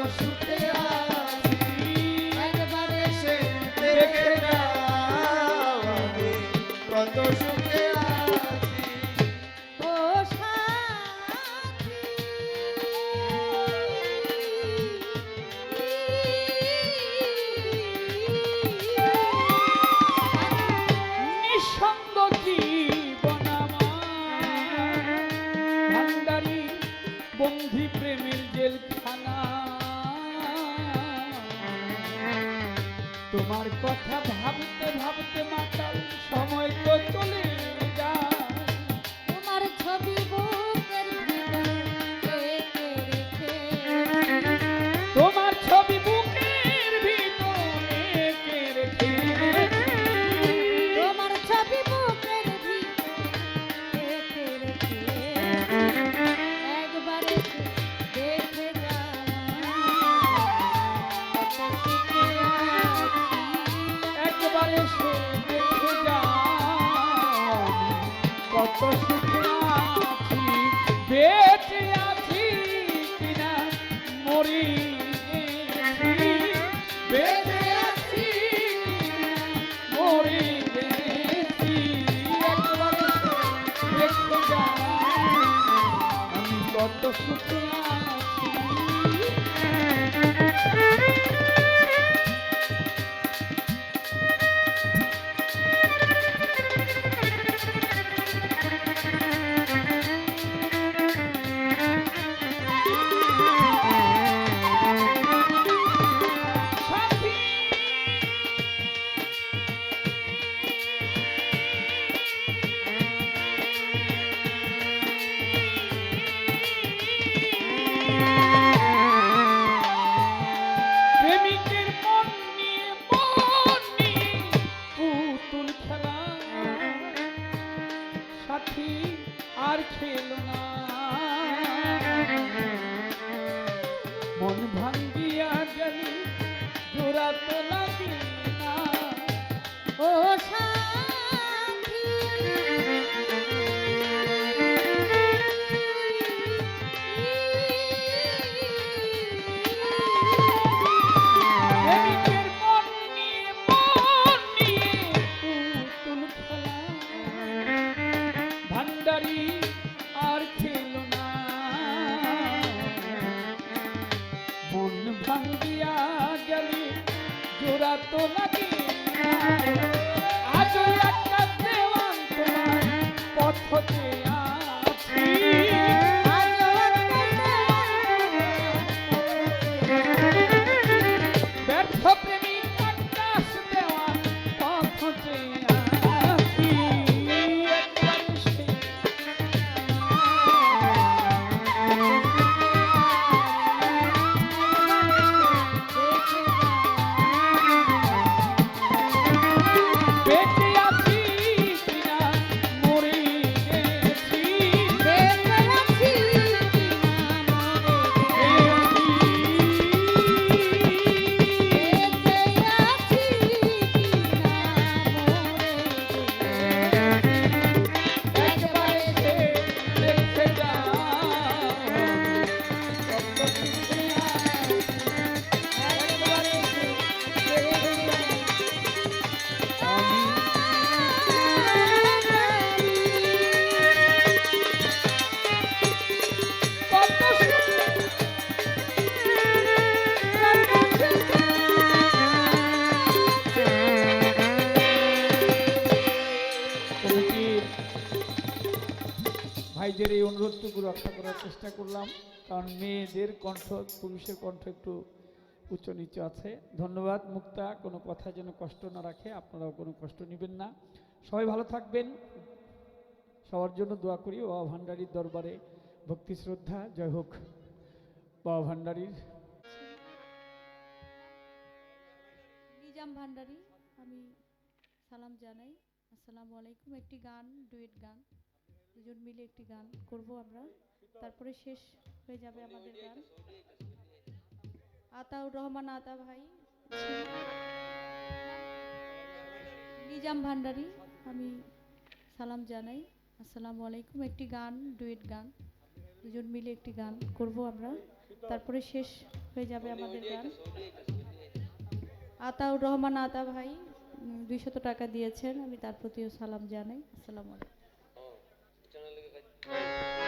একবার শুতে একবার সে তোমার কথা ভাবতে ভাবতে মা Okay. Thank you. পথ মধুরটুকু রক্ষা করার চেষ্টা করলাম। কারণ মেয়েদের কণ্ঠ, পুরুষের কণ্ঠ একটু উচ্চ নিচু আছে। ধন্যবাদ, মুক্তা। কোনো কথা যেন কষ্ট না রাখে, আপনারাও কোনো কষ্ট নেবেন না। সবাই ভালো থাকবেন। সবার জন্য দোয়া করি। বাবা ভান্ডারীর দরবারে ভক্তি, শ্রদ্ধা। জয় হোক বাবা ভান্ডারীর। নিজাম ভান্ডারি, আমি সালাম জানাই। আসসালামু আলাইকুম। একটি গান, ডুয়েট গান। দুজন মিলে একটি গান করব আমরা। তারপরে শেষ হয়ে যাবে আমাদের গান। আতাউর রহমান আতা ভাই, নিজাম ভান্ডারি, আমি সালাম জানাই। আসসালামু আলাইকুম, একটি গান, ডুয়েট গান। দুজন মিলে একটি গান করব আমরা। তারপরে শেষ হয়ে যাবে আমাদের গান। আতাউর রহমান আতা ভাই দুইশত টাকা দিয়েছেন, আমি তার প্রতিও সালাম জানাই। আসসালামু আলাইকুম। Hey.